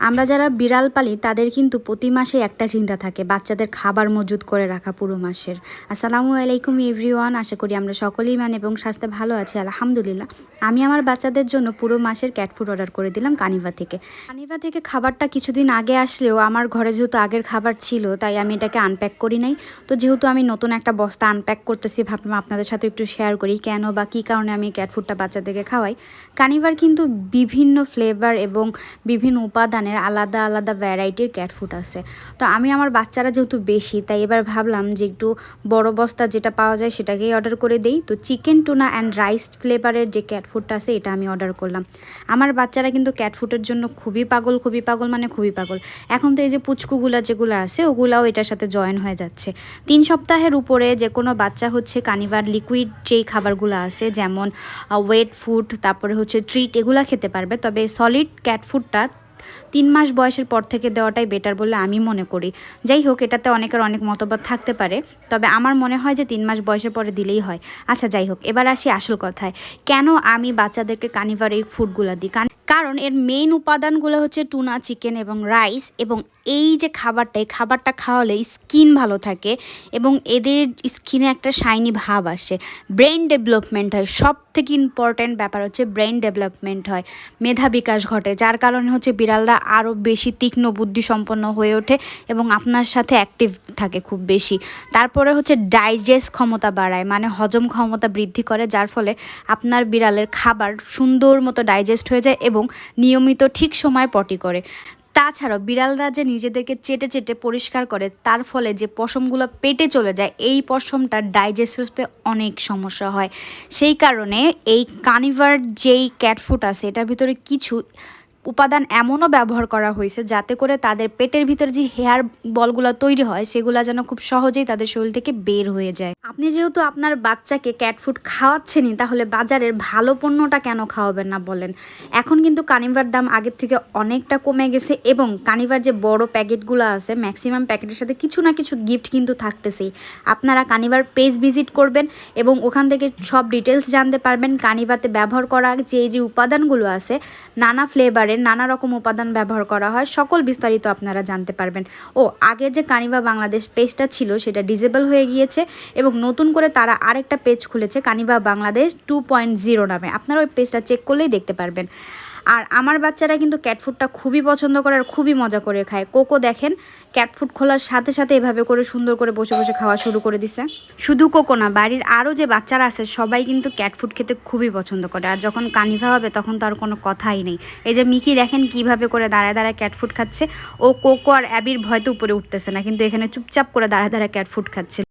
আমরা যারা বিড়াল পালি তাদের কিন্তু প্রতি মাসে একটা চিন্তা থাকে, বাচ্চাদের খাবার মজুদ করে রাখা পুরো মাসের। আসসালামু আলাইকুম এভরিওয়ান, আশা করি আমরা সকলেই মান এবং স্বাস্থ্যে ভালো আছি, আলহামদুলিল্লাহ। আমি আমার বাচ্চাদের জন্য পুরো মাসের ক্যাট ফুড অর্ডার করে দিলাম কানিভা থেকে। কানিভা থেকে খাবারটা কিছুদিন আগে আসলেও আমার ঘরে যেহেতু আগের খাবার ছিল, তাই আমি এটাকে আনপ্যাক করি নাই। তো যেহেতু আমি নতুন একটা বস্তা আনপ্যাক করতেছি, ভাবলাম আপনাদের সাথে একটু শেয়ার করি, কেন বা কী কারণে আমি ক্যাট ফুডটা বাচ্চাদেরকে খাওয়াই। কানিভার কিন্তু বিভিন্ন ফ্লেভার এবং বিভিন্ন উপাদানের আলাদা আলাদা ভ্যারাইটির ক্যাট ফুড আছে। তো আমি আমার বাচ্চারা যেহেতু বেশি, তাই এবার ভাবলাম যে একটু বড় বস্তা যেটা পাওয়া যায় সেটাকেই অর্ডার করে দেই। তো চিকেন টুনা অ্যান্ড রাইস ফ্লেভারের যে ক্যাট ফুডটা আছে, এটা আমি অর্ডার করলাম। আমার বাচ্চারা কিন্তু ক্যাট ফুডের জন্য খুবই পাগল খুবই পাগল মানে খুবই পাগল। এখন তো এই যে পুচকুগুলা যেগুলো আছে, ওগুলাও এটার সাথে জয়েন হয়ে যাচ্ছে। তিন সপ্তাহের উপরে যে কোনো বাচ্চা হচ্ছে কানিভার লিকুইড যেই খাবারগুলো আছে, যেমন ওয়েট ফুড তারপরে হচ্ছে ট্রিট এগুলা খেতে পারবে। তবে সলিড ক্যাট ফুডটা তিন মাস বয়সের পর থেকে দেওয়াটাই বেটার বলে আমি মনে করি। যাই হোক, এটাতে অনেকের অনেক মতবাদ থাকতে পারে, তবে আমার মনে হয় যে তিন মাস বয়সের পরে দিলেই হয়। আচ্ছা যাই হোক, এবার আসি আসল কথায়। কেন আমি বাচ্চাদেরকে কানিভার এই ফুডগুলো দিই? কারণ এর মেইন উপাদানগুলো হচ্ছে টুনা চিকেন এবং রাইস এবং এই যে খাবারটা, এই খাবারটা খাওয়ালে স্কিন ভালো থাকে এবং এদের স্কিনে একটা শাইনি ভাব আসে। ব্রেন ডেভেলপমেন্ট হয়, সব থেকে ইম্পর্ট্যান্ট ব্যাপার হচ্ছে ব্রেন ডেভেলপমেন্ট হয়, মেধা বিকাশ ঘটে, যার কারণে হচ্ছে বিড়ালরা আরও বেশি তীক্ষ্ণ বুদ্ধিসম্পন্ন হয়ে ওঠে এবং আপনার সাথে অ্যাক্টিভ থাকে খুব বেশি। তারপরে হচ্ছে ডাইজেস্ট ক্ষমতা বাড়ায় মানে হজম ক্ষমতা বৃদ্ধি করে, যার ফলে আপনার বিড়ালের খাবার সুন্দর মতো ডাইজেস্ট হয়ে যায় এবং নিয়মিত ঠিক সময় পটি করে। তাছাড়াও বিড়ালরা যে নিজেদেরকে চেটে চেটে পরিষ্কার করে, তার ফলে যে পশমগুলো পেটে চলে যায়, এই পশমটা ডাইজেস্ট হতে অনেক সমস্যা হয়। সেই কারণে এই কানিভার যেই ক্যাটফুট আছে, এটার ভিতরে কিছু উপাদান এমনও ব্যবহার করা হয়েছে যাতে করে তাদের পেটের ভিতর যে হেয়ার বলগুলো তৈরি হয়, সেগুলো যেন খুব সহজেই তাদের শরীর থেকে বের হয়ে যায়। আপনি যেহেতু আপনার বাচ্চাকে ক্যাট ফুড খাওয়াচ্ছেনই, তাহলে বাজারের ভালো পণ্যটা কেন খাওয়াবেন না বলেন? এখন কিন্তু কানিভার দাম আগের থেকে অনেকটা কমে গেছে এবং কানিভার যে বড় প্যাকেটগুলো আছে ম্যাক্সিমাম প্যাকেটের সাথে কিছু না কিছু গিফট কিন্তু থাকতেছেই। আপনারা কানিভার পেজ ভিজিট করবেন এবং ওখান থেকে সব ডিটেলস জানতে পারবেন কানিভাতে ব্যবহার করা যে যে উপাদানগুলো আছে, নানা ফ্লেভারের নানা রকম উপাদান ব্যবহার করা হয়। সকল বিস্তারিত আপনারা জানতে পারবেন। ও আগে যে কানিভা বাংলাদেশ পেজটা ছিল, সেটা ডিজেবল হয়ে গিয়েছে এবং নতুন করে তারা আরেকটা পেজ খুলেছে, Kaniva Bangladesh two point zero নামে। আপনারা ওই পেজটা চেক করলেই দেখতে পারবেন। আর আমার বাচ্চারা কিন্তু ক্যাটফুডটা খুবই পছন্দ করে আর খুবই মজা করে খায়। কোকো দেখেন ক্যাট ফুড খোলার সাথে সাথে এভাবে করে সুন্দর করে বসে বসে খাওয়া শুরু করে দিছে। শুধু কোকো না, বাড়ির আরও যে বাচ্চারা আছে, সবাই কিন্তু ক্যাটফুড খেতে খুবই পছন্দ করে। আর যখন কানিভা হবে, তখন তো আর কোনো কথাই নেই। এই যে মিকি দেখেন, কীভাবে করে দাঁড়ায় দাঁড়ায় ক্যাট ফুড খাচ্ছে। ও কোকো আর অ্যাবির ভয়তে উপরে উঠতেছে না, কিন্তু এখানে চুপচাপ করে দাঁড়ায় দাঁড়ায় ক্যাটফুড খাচ্ছে।